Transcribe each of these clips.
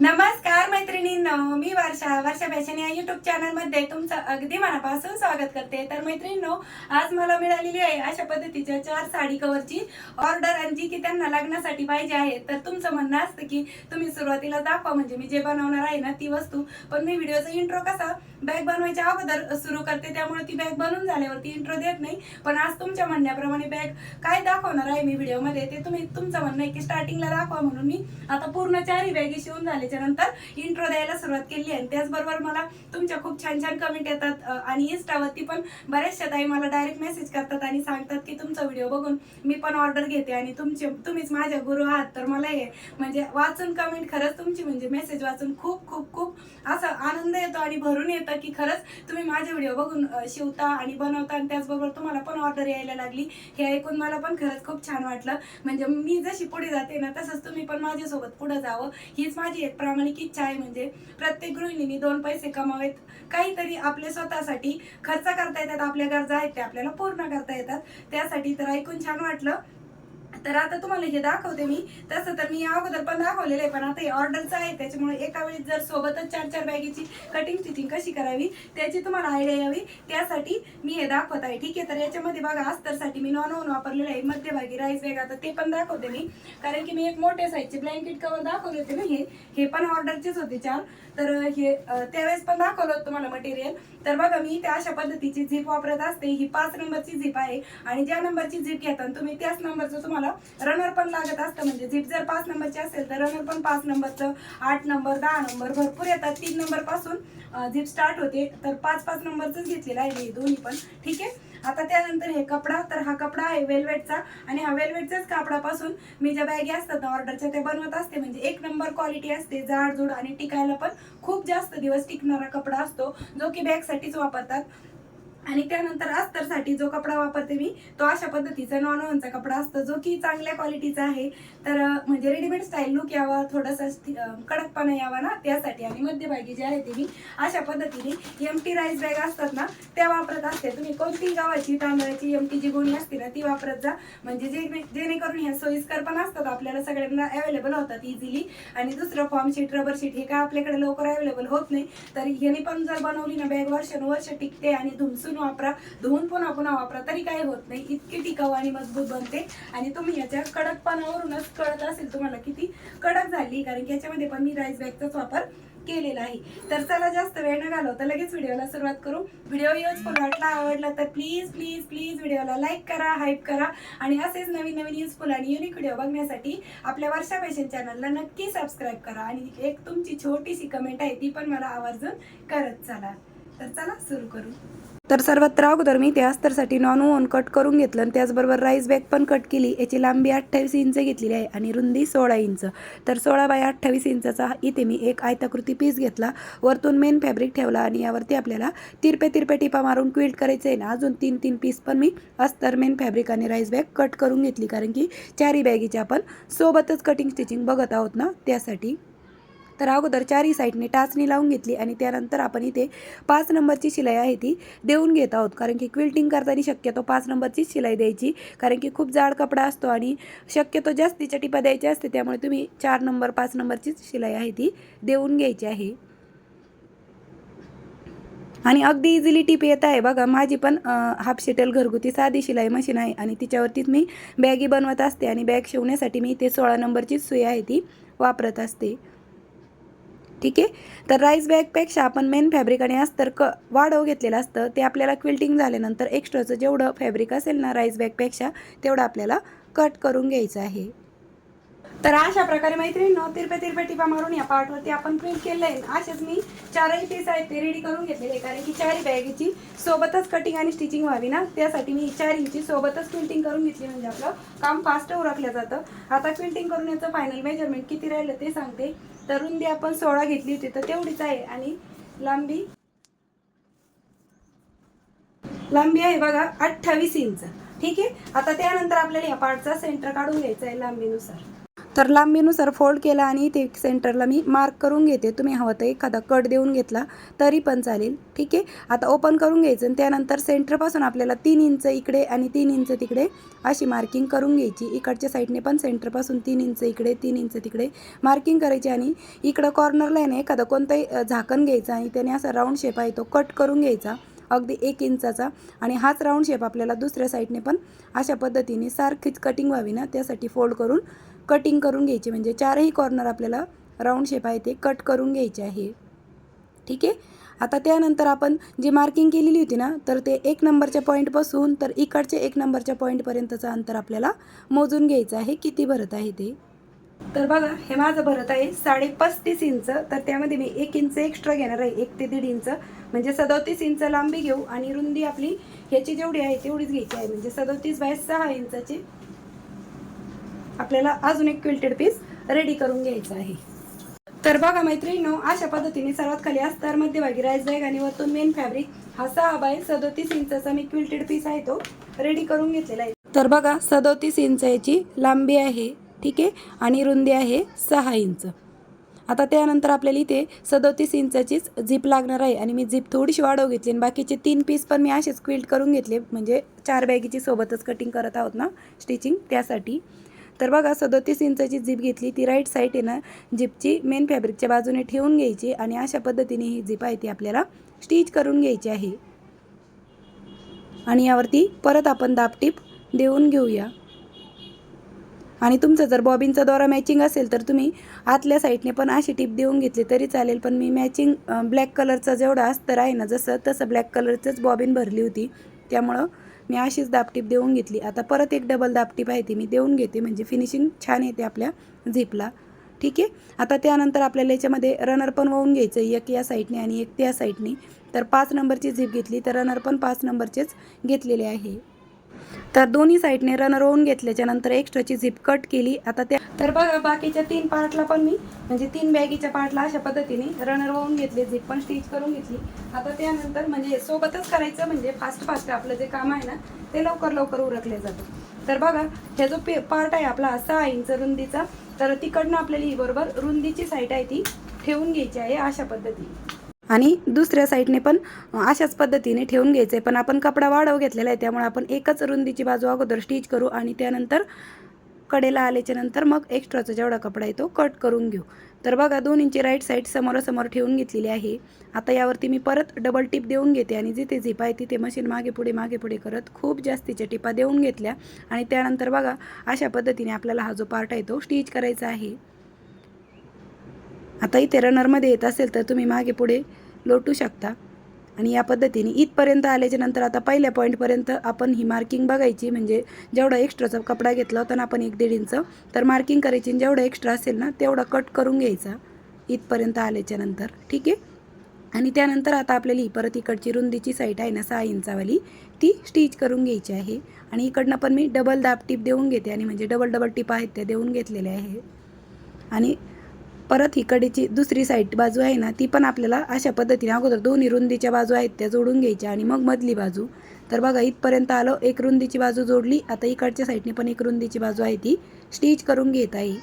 Nada más मैत्रिणींनो मी वर्षा वर्षा fashion या YouTube चॅनलमध्ये तुमचं अगदी मनापासून स्वागत करते. तर मैत्रिणींनो आज मला मिळालेली आहे अशा पद्धतीच्या चार साडी कवरची ऑर्डर आणि जी की त्यांना लग्नासाठी पाहिजे आहे. तर तुमचं म्हणणं असतं की तुम्ही सुरुवातीला दाखवा म्हणजे मी जे बनवणार आहे ना ती वस्तू. पण मी व्हिडिओचा इंट्रो कसा बॅग बनवायच्या अगोदर सुरू करते त्यामुळे ती बॅग बनवून झाल्यावरती इंट्रो देत नाही. पण आज तुमच्या म्हणण्याप्रमाणे बॅग काय दाखवणार आहे मी व्हिडिओमध्ये ते तुम्ही तुमचं म्हणणं आहे की स्टार्टिंगला दाखवा म्हणून मी आता पूर्ण चारही बॅगी शिवून झाल्याच्यानंतर इंट्रो द्यायला सुरुवात केली आहे त्याचबरोबर मला तुमच्या खूप छान छान कमेंट येतात आणि इंस्टावरती पण बऱ्याचशा ताई मला डायरेक्ट मेसेज करतात आणि सांगतात की तुमचा व्हिडिओ बघून मी पण ऑर्डर घेते आणि तुमचे तुम्हीच माझ्या गुरु आहात तर मला हे म्हणजे वाचून कमेंट खरंच तुमची म्हणजे मेसेज वाचून खूप खूप खूप असा आनंद येतो आणि भरून येतं की खरंच तुम्ही माझे व्हिडिओ बघून शिवता आणि बनवता आणि त्याचबरोबर तुम्हाला पण ऑर्डर यायला लागली. हे ऐकून मला पण खरंच खूप छान वाटलं. म्हणजे मी जशी पुढे जाते ना तसंच तुम्ही पण माझ्यासोबत पुढे जावं. हीच माझी एक प्रामाणिक इच्छा आहे म्हणजे प्रत्येक गृहिणीने दोन पैसे कमावेत. काहीतरी आपले स्वतःसाठी खर्च करता येतात आपल्या गरजा आहेत त्या आपल्याला पूर्ण करता येतात. त्यासाठी तर ऐकून छान वाटलं. तर आता तुम्हाला हे दाखवते मी. तसं तर मी अगोदर पण दाखवलेलं आहे पण आता हे ऑर्डरचं आहे त्याच्यामुळे एका वेळी जर सोबतच चार चार बॅगेची कटिंग स्टिचिंग कशी करावी त्याची तुम्हाला आयडिया यावी. त्यासाठी मी हे दाखवत आहे. ठीक आहे तर याच्यामध्ये बघा अस्तरसाठी मी नॉन ओन वापरलेलं आहे मध्यभागी राईस बॅग आता ते पण दाखवते मी. कारण की मी एक मोठ्या साईजचे ब्लँकेट कवर दाखवले होते ना हे. हे पण ऑर्डरचेच होते चार. तर हे त्यावेळेस पण दाखवलं होतं तुम्हाला मटेरियल तर बघा मी त्या अशा पद्धतीची झीप वापरत असते. ही पाच नंबरची झीप आहे. आणि ज्या नंबरची झीप घेता तुम्ही त्याच नंबरचं तुम्हाला रनर पण लागत असतं. म्हणजे झिप जर पाच नंबरची असेल तर रनर पण पाच नंबरचं आठ नंबर दहा नंबर भरपूर येतात. तीन नंबरपासून झिप स्टार्ट होते. तर पाच पाच नंबरच घेतलेला आहे हे दोन्ही पण. ठीक आहे? आता त्यानंतर हे कपडा तर हा कपडा आहे वेलवेटचा आणि हा वेलवेटच्याच कापडापासून मी ज्या बॅगी असतात ना ऑर्डरच्या त्या बनवत असते. म्हणजे एक नंबर क्वालिटी असते जाडजूड आणि टिकायला पण खूप जास्त दिवस टिकणारा कपडा असतो जो की बॅगसाठीच वापरतात. आणि त्यानंतर अस्तरसाठी जो कपडा वापरते मी तो अशा पद्धतीचा नॉन ओनचा कपडा असतो जो की चांगल्या क्वालिटीचा आहे. तर म्हणजे रेडीमेड स्टाईल लुक यावा थोडासा कडकपणा यावा ना त्यासाठी आणि मध्यभागी जे आहे ते मी अशा पद्धतीने एम टी राईस बॅग असतात ना त्या वापरत असते. तुम्ही कोणती गावाची तांदळाची एम टी जी गोणी असते ना ती वापरत जा. म्हणजे जे जेणेकरून ह्या सोयीस्कर पण असतात आपल्याला सगळ्यांना अवेलेबल होतात इझिली आणि दुसरं फॉर्म शीट रबर शीट हे काय आपल्याकडे लवकर अवेलेबल होत नाही. तर ह्याने पण जर बनवली ना बॅग वर्षानुवर्ष टिकते आणि धुमसून वापरा धुवून पुन्हा पुन्हा वापरा तरी काही होत नाही. इतकी टिकाऊ आणि मजबूत बनते. आणि तुम्ही याच्या कडकपणावरूनच कळत असेल तुम्हाला किती कडक झाली कारण की याच्यामध्ये पण मी राईस बॅगचाच वापर केलेला आहे. तर चला जास्त वेळ न घालवता लगेच व्हिडिओला सुरुवात करू. व्हिडिओ युजफुल वाटला आवडला तर प्लीज प्लीज प्लीज व्हिडिओला लाईक करा हाईप करा. आणि असेच नवीन नवीन युजफुल आणि युनिक व्हिडिओ बघण्यासाठी आपल्या वर्षा फॅशन चॅनलला नक्की सबस्क्राईब करा. आणि एक तुमची छोटीशी कमेंट आहे ती पण मला आवर्जून करत चला. तर चला सुरू करू. तर सर्वात अगोदर मी त्या अस्तरसाठी नॉन ओन कट करून घेतलं आणि त्याचबरोबर राईस बॅग पण कट केली. याची लांबी अठ्ठावीस इंच घेतलेली आहे आणि रुंदी सोळा इंच. तर सोळा बाय अठ्ठावीस इंचाचा इथे मी एक आयताकृती पीस घेतला. वरतून मेन फॅब्रिक ठेवला आणि यावरती आपल्याला तिरपे तिरपे टिपा मारून क्विल्ट करायचं आहे ना अजून तीन तीन पीस पण मी अस्तर मेन फॅब्रिक आणि राईस बॅग कट करून घेतली. कारण की चारी बॅगीची आपण सोबतच कटिंग स्टिचिंग बघत आहोत ना? त्यासाठी तर अगोदर चारही साईडने टाचणी लावून घेतली आणि त्यानंतर आपण इथे पाच नंबरची शिलाई आहे ती देऊन घेत आहोत. कारण की क्विल्टिंग करताना शक्यतो पाच नंबरचीच शिलाई द्यायची. कारण की खूप जाड कपडा असतो आणि शक्यतो जास्तीच्या टिपा द्यायच्या असते त्यामुळे तुम्ही चार नंबर पाच नंबरचीच शिलाई आहे ती देऊन घ्यायची आहे. आणि अगदी इझिली टीप येत आहे बघा माझी पण हाफ शेटेल घरगुती साधी शिलाई मशीन आहे आणि तिच्यावरतीच मी बॅगी बनवत असते आणि बॅग शिवण्यासाठी मी ते सोळा नंबरचीच सुई आहे ती वापरत असते. ठीक आहे? तर राईस बॅगपेक्षा आपण मेन फॅब्रिक आणि अस्तर क वाढव घेतलेलं असतं ते आपल्याला क्विल्टिंग झाल्यानंतर एक्स्ट्राचं जेवढं फॅब्रिक असेल ना राईस बॅगपेक्षा तेवढं आपल्याला कट करून घ्यायचं आहे. तर अशा प्रकारे मैत्रिणींनो तिरपे तिरपे टिपा मारून या पार्टवरती आपण प्रिंट केलं आहे असेच मी चारही पीस आहेत ते रेडी करून घेतलेले आहे कारण की चारही बॅगेची सोबतच कटिंग आणि स्टिचिंग व्हावी ना? त्यासाठी मी चार इंची सोबतच क्विंटिंग करून घेतली म्हणजे आपलं काम फास्ट उरकलं जातं. आता क्विंटिंग करून याचं फायनल मेजरमेंट किती राहिलं ते सांगते. तर रुंदी आपण सोळा घेतली होती तर तेवढीच आहे. आणि लांबी? लांबी आहे बघा अठ्ठावीस इंच. ठीक आहे? आता त्यानंतर आपल्याला या पार्टचा सेंटर काढून घ्यायचा आहे लांबीनुसार. तर लांबीनुसार फोल्ड केला आणि इथे सेंटरला मी मार्क करून घेते. तुम्ही हवं तर एखादा कट देऊन घेतला तरी पण चालेल. ठीक आहे? आता ओपन करून घ्यायचं आणि त्यानंतर सेंटरपासून आपल्याला तीन इंच इकडे आणि तीन इंच तिकडे अशी मार्किंग करून घ्यायची. इकडच्या साईडने पण सेंटरपासून तीन इंच इकडे तीन इंच तिकडे मार्किंग करायची आणि इकडं कॉर्नरला आहे ना एखादं कोणतंही झाकण घ्यायचं आणि त्याने असा राऊंड शेप आहे तो कट करून घ्यायचा. अगदी एक इंचाचा आणि हाच राऊंड शेप आपल्याला दुसऱ्या साईडने पण अशा पद्धतीने सारखीच कटिंग व्हावी ना? त्यासाठी फोल्ड करून कटिंग करून घ्यायची म्हणजे चारही कॉर्नर आपल्याला राऊंड शेप आहे ते कट करून घ्यायचे आहे. ठीक आहे? आता त्यानंतर आपण जी मार्किंग केलेली होती ना तर ते एक नंबरच्या पॉईंटपासून तर इकडच्या एक नंबरच्या पॉईंटपर्यंतचं अंतर आपल्याला मोजून घ्यायचं आहे. किती भरत आहे ते? तर बघा हे माझं भरत आहे साडे पस्तीस इंच तर त्यामध्ये मी एक इंच एक्स्ट्रा घेणार आहे एक ते दीड इंच. म्हणजे सदोतीस इंच लांबी घेऊ आणि रुंदी आपली ह्याची जेवढी आहे तेवढीच घ्यायची आहे. म्हणजे सदोतीस बाय सहा इंचाची आपल्याला अजून एक क्विल्टेड पीस रेडी करून घ्यायचा आहे. तर बघा मैत्रिणींनो अशा पद्धतीने सर्वात खाली अस्तर मध्यभागी राईस बॅग आणि वरतून मेन फॅब्रिक हा सहा बाय सदोतीस इंचाचा मी क्विल्टेड पीस आहे तो रेडी करून घेतलेला आहे. तर बघा सदोतीस इंच याची लांबी आहे ठीक आहे? आणि रुंदी आहे सहा इंच. आता त्यानंतर आपल्याला इथे सदोतीस इंचाचीच झीप लागणार आहे आणि मी झीप थोडीशी वाढव घेतली आणि बाकीचे तीन पीस पण मी असेच क्विल्ट करून घेतले म्हणजे चार बॅगीची सोबतच कटिंग करत आहोत ना स्टिचिंग त्यासाठी. तर बघा सदोतीस इंचाची झीप घेतली. ती राईट साईड आहे ना झीपची मेन फॅब्रिकच्या बाजूने ठेवून घ्यायची आणि अशा पद्धतीने ही झिप आहे ती आपल्याला स्टिच करून घ्यायची आहे. आणि यावरती परत आपण दापटीप देऊन घेऊया. आणि तुमचं जर बॉबिनचा दोरा मॅचिंग असेल तर तुम्ही आतल्या साईडने पण अशी टिप देऊन घेतली तरी चालेल. पण मी मॅचिंग ब्लॅक कलरचा जेवढा अस्तर आहे ना जसं तसं ब्लॅक कलरचंच बॉबिन भरली होती. त्यामुळं मी अशीच दापटीप देऊन घेतली. आता परत एक डबल दापटीप आहे ती मी देऊन घेते. म्हणजे फिनिशिंग छान येते आपल्या झिपला ठीक आहे? आता त्यानंतर आपल्याला याच्यामध्ये रनर पण वाहून घ्यायचं एक या साईडने आणि एक त्या साईडने तर पाच नंबरची झीप घेतली. तर रनर पण पाच नंबरचेच घेतलेले आहे. तर दोन्ही साईडने रनर होऊन घेतल्याच्या नंतर एक्स्ट्राची झिप कट केली. आता त्या तर बघा बाकीच्या तीन पार्टला पण मी म्हणजे तीन बॅगीच्या पार्टला अशा पद्धतीने रनर वाहून घेतले झिप पण स्टिच करून घेतली. आता त्यानंतर म्हणजे सोबतच करायचं म्हणजे फास्ट फास्ट आपलं जे काम आहे ना ते लवकर लवकर उरकले जातं. तर बघा हे जो पे पार्ट आहे आपला सहा इंच रुंदीचा तर तिकडनं आपल्याला ही बरोबर रुंदीची साईड आहे ती ठेवून घ्यायची आहे अशा पद्धतीने. आणि दुसऱ्या साईडने पण अशाच पद्धतीने ठेवून घ्यायचं. आहे पण आपण कपडा वाढव घेतलेला आहे त्यामुळे आपण एकच रुंदीची बाजू अगोदर स्टिच करू आणि त्यानंतर कडेला आल्याच्यानंतर मग एक्स्ट्राचा जेवढा कपडा आहे तो कट करून घेऊ. तर बघा दोन इंची राईट साईड समोरासमोर ठेवून घेतलेली आहे. आता यावरती मी परत डबल टिप देऊन घेते आणि जिथे झिप आहे तिथे मशीन मागे पुढे मागे पुढे करत खूप जास्तीच्या टिपा देऊन घेतल्या. आणि त्यानंतर बघा अशा पद्धतीने आपल्याला हा जो पार्ट आहे तो स्टिच करायचा आहे. आता इथे रनरमध्ये येत असेल तर तुम्ही मागे पुढे लोटू शकता. आणि या पद्धतीने इथपर्यंत आल्याच्यानंतर आता पहिल्या पॉईंटपर्यंत आपण ही मार्किंग बघायची. म्हणजे जेवढा एक्स्ट्राचा कपडा घेतला होता ना आपण एक दीड इंच तर मार्किंग करायची. आणि जेवढा एक्स्ट्रा असेल ना तेवढा कट करून घ्यायचा. इथपर्यंत आल्याच्यानंतर. ठीक आहे? आणि त्यानंतर आता आपल्याला ही परत इकडची रुंदीची साईट आहे ना सहा इंचावाली ती स्टिच करून घ्यायची आहे. आणि इकडनं पण मी डबल दाब टीप देऊन घेते. आणि म्हणजे डबल डबल टीप आहेत त्या देऊन घेतलेल्या आहे. आणि परत इकडची दुसरी साईड बाजू आहे ना ती पण आपल्याला अशा पद्धतीने अगोदर दोन्ही रुंदीच्या बाजू आहेत त्या जोडून घ्यायच्या आणि मग मधली बाजू. तर बघा इथपर्यंत आलो एक रुंदीची बाजू जोडली आता इकडच्या साईडने पण एक रुंदीची बाजू आहे ती. स्टिच करून घेत आहे.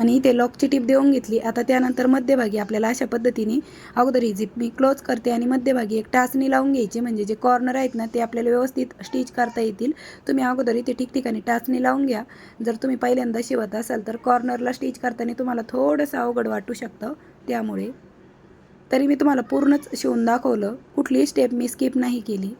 आणि इथे लॉकची टीप देऊन घेतली. आता त्यानंतर मध्यभागी आपल्याला अशा पद्धतीने अगोदर ही झिप मी क्लोज करते आणि मध्यभागी एक टाचणी लावून घ्यायची. म्हणजे जे कॉर्नर आहेत ना ते आपल्याला व्यवस्थित स्टिच करता येतील. तुम्ही अगोदर इथे ठिकठिकाणी टाचणी लावून घ्या. जर तुम्ही पहिल्यांदा शिवत असाल तर कॉर्नरला स्टिच करताना तुम्हाला थोडंसं अवघड वाटू शकतं. त्यामुळे तरी मी तुम्हाला पूर्णच शिवून दाखवलं. कुठलीही स्टेप मी स्किप नाही केली.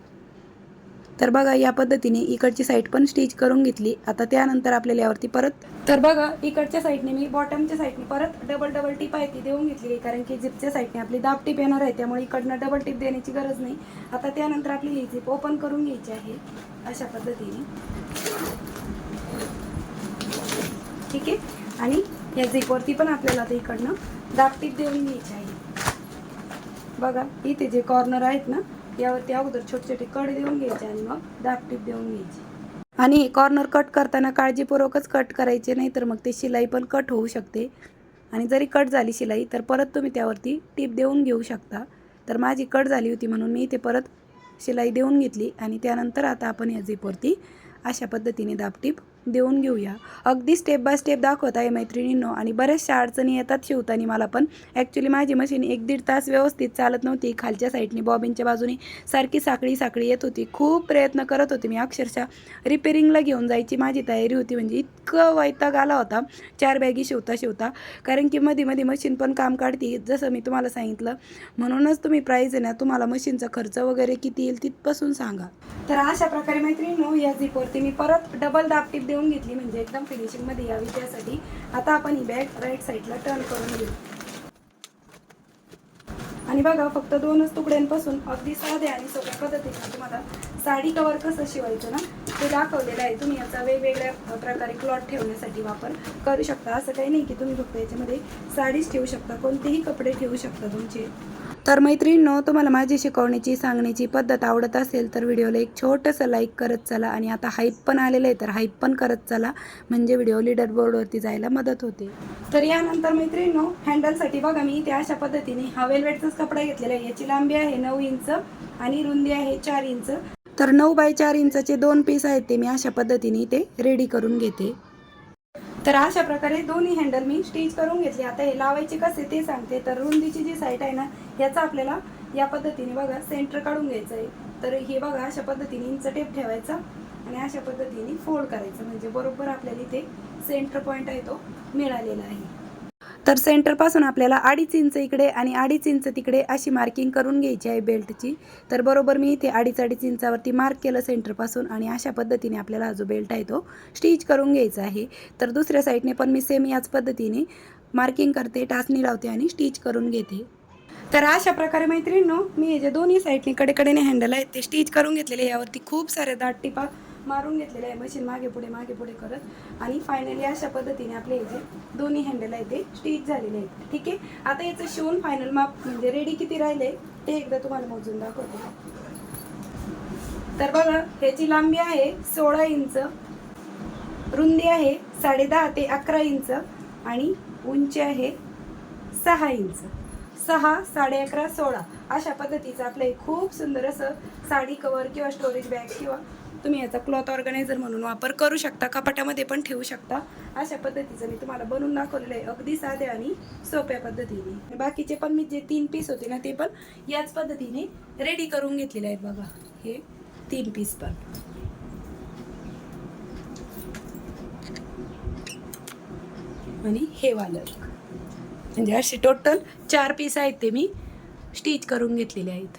तर बघा या पद्धतीने इकडची साईड पण स्टिच करून घेतली. आता त्यानंतर आपल्याला यावरती परत तर बघा इकडच्या साईडने मी बॉटमच्या साईडने परत डबल डबल टिप आहे ती देऊन घेतली कारण की झिपच्या साईडने आपली दाब टीप येणार आहे त्यामुळे इकडनं डबल टिप देण्याची गरज नाही. आता त्यानंतर आपली ही झिप ओपन करून घ्यायची आहे अशा पद्धतीने. ठीक आहे? आणि या झिपवरती पण आपल्याला आता इकडनं दाब टीप देऊन घ्यायची आहे. बघा इथे जे कॉर्नर आहेत ना यावरती अगोदर छोटे छोटे कड देऊन घ्यायचे आणि मग दापटीप देऊन घ्यायची. आणि हे कॉर्नर कट करताना काळजीपूर्वकच कट करायचे नाही तर मग ते शिलाई पण कट होऊ शकते. आणि जरी कट झाली शिलाई तर परत तुम्ही त्यावरती टीप देऊन घेऊ शकता. तर माझी कट झाली होती म्हणून मी इथे परत शिलाई देऊन घेतली. आणि त्यानंतर आता आपण या झिपवरती अशा पद्धतीने दापटीप देऊन घेऊया. अगदी स्टेप बाय स्टेप दाखवत आहे मैत्रिणींनो आणि बऱ्याचशा अडचणी येतात शिवताना मला पण. ॲक्च्युली माझी मशीन एक दीड तास व्यवस्थित चालत नव्हती. खालच्या साईडने बॉबिनच्या बाजूने सारखी साखळी साखळी येत होती. खूप प्रयत्न करत होते मी. अक्षरशः रिपेरिंगला घेऊन जायची माझी तयारी होती. म्हणजे इतकं वैताग आला होता. चार बॅगी शिवता शिवता. कारण की मध्ये मध्ये मशीन पण काम काढते. जसं मी तुम्हाला सांगितलं. म्हणूनच तुम्ही प्राईज आहे ना तुम्हाला मशीनचा खर्च वगैरे किती येईल तिथपासून सांगा. तर अशा प्रकारे मैत्रिणी या झिपवरती मी परत डबल दाबटीप देऊन घेतली म्हणजे एकदम फिनिशिंगमध्ये यावी त्यासाठी. आता आपण ही बॅग राईट साईडला टर्न करून घेऊ. आणि बघा फक्त दोनच तुकड्यांपासून अगदी साध्या आणि सोप्या पद्धतीने तुम्हाला साडी कवर कसं शिवायचं ना ते दाखवलेलं आहे. तुम्ही याचा वेगवेगळ्या प्रकारे क्लॉथ ठेवण्यासाठी वापर करू शकता. असं काही नाही की तुम्ही फक्त याच्यामध्ये साडीच ठेवू शकता. कोणतेही कपडे ठेवू शकता तुमचे. तर मैत्रिणींनो तुम्हाला माझी शिकवण्याची सांगण्याची पद्धत आवडत असेल तर व्हिडिओला एक छोटंसं लाईक करत चला. आणि आता हाईप पण आलेलं आहे तर हाईप पण करत चला. म्हणजे व्हिडिओ लीडर बोर्डवरती जायला मदत होते. तर यानंतर मैत्रिणींनो हँडलसाठी बघा मी इथे अशा पद्धतीने हा वेलवेटचाच कपडा घेतलेला आहे. याची लांबी आहे नऊ इंच आणि रुंदी आहे चार इंच. तर नऊ बाय चार इंचाचे दोन पीस आहेत ते मी अशा पद्धतीने ते रेडी करून घेते. तर अशा प्रकारे दोन्ही हँडल मी स्टिच करून घेतली. आता हे लावायचे कसे ते सांगते. तर रुंदीची जी साईट आहे ना याचा आपल्याला या पद्धतीने बघा सेंटर काढून घ्यायचं आहे. तर हे बघा अशा पद्धतीने इंच टेप ठेवायचा आणि अशा पद्धतीने फोल्ड करायचं. म्हणजे बरोबर आपल्याला इथे सेंटर पॉईंट आहे तो मिळालेला आहे. तर सेंटरपासून आपल्याला अडीच इंच इकडे आणि अडीच इंच तिकडे अशी मार्किंग करून घ्यायची आहे बेल्टची तर बरोबर मी इथे अडीच अडीच इंचावरती मार्क केलं सेंटरपासून आणि अशा पद्धतीने आपल्याला हा जो बेल्ट आहे तो स्टिच करून घ्यायचा आहे. तर दुसऱ्या साईडने पण मी सेम याच पद्धतीने मार्किंग करते टाचणी लावते आणि स्टिच करून घेते. तर अशा प्रकारे मैत्रिणींनो मी हे जे दोन्ही साईडने कडेकडेने हँडल आहेत ते स्टिच करून घेतलेले यावरती खूप सारे दाट टिपा मारून घेतलेलं आहे. मशीन मागे पुढे मागे पुढे करत. आणि फायनली अशा पद्धतीने आपले इथे जे दोन्ही हँडल आहे ते स्टिच झालेले आहेत. ठीक आहे? आता याचं शिवून फायनल माप म्हणजे रेडी किती राहिले ते एकदा तुम्हाला मोजून दाखवते. तर बघा ह्याची लांबी आहे सोळा इंच रुंदी आहे साडे दहा ते अकरा इंच आणि उंची आहे सहा इंच. सहा साडे अकरा सोळा. अशा पद्धतीचं आपलं एक खूप सुंदर असं साडी कवर किंवा स्टोरेज बॅग किंवा तुम्ही याचा क्लॉथ ऑर्गनायझर म्हणून वापर करू शकता कपाटामध्ये पण ठेवू शकता. अशा पद्धतीचं मी तुम्हाला बनवून दाखवलेलं आहे. अगदी साध्या आणि सोप्या पद्धतीने. बाकीचे पण मी जे तीन पीस होते ना ते पण याच पद्धतीने रेडी करून घेतलेले आहेत बघा. हे तीन पीस पण. आणि हे वालं. म्हणजे असे टोटल चार पीस आहेत ते मी स्टिच करून घेतलेले आहेत.